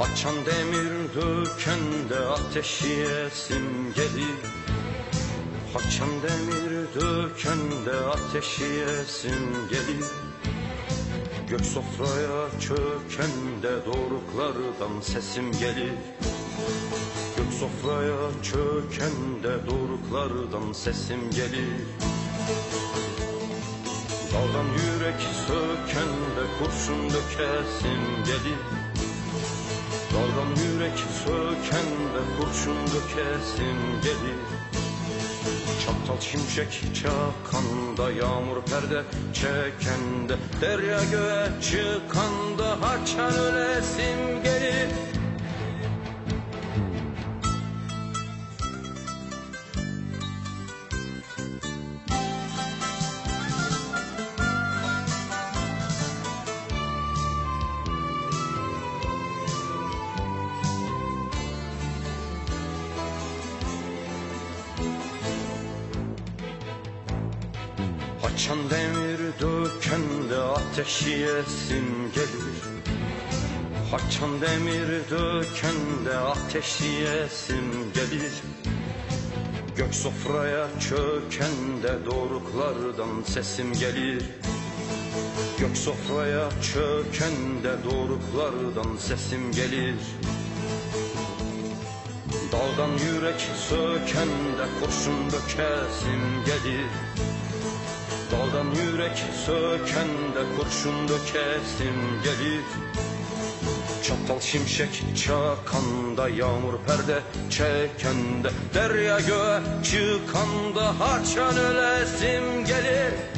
Açan demir dökende ateş yesim gelir. Açan demir dökende ateş yesim gelir. Gök sofraya çökende doruklardan sesim gelir. Gök sofraya çökende doruklardan sesim gelir. Dağdan yürek sökende kurşun dökesim gelir sökende kurşun dökesim gelir Çatal şimşek çakanda yağmur perde çekende Derya göğe çıkanda haçan ölesim gelir Açan demir dökende ateş yesim gelir Açan demir dökende ateş yesim gelir Gök sofraya çökende doruklardan sesim gelir. Gök sofraya çökende doruklardan sesim gelir. Dağdan yürek sökende kurşun dökesim gelir Daldan yürek sökende kurşun dökesim gelir Çatal şimşek çakanda yağmur perde çekende Derya göğe çıkanda haçan ölesim gelir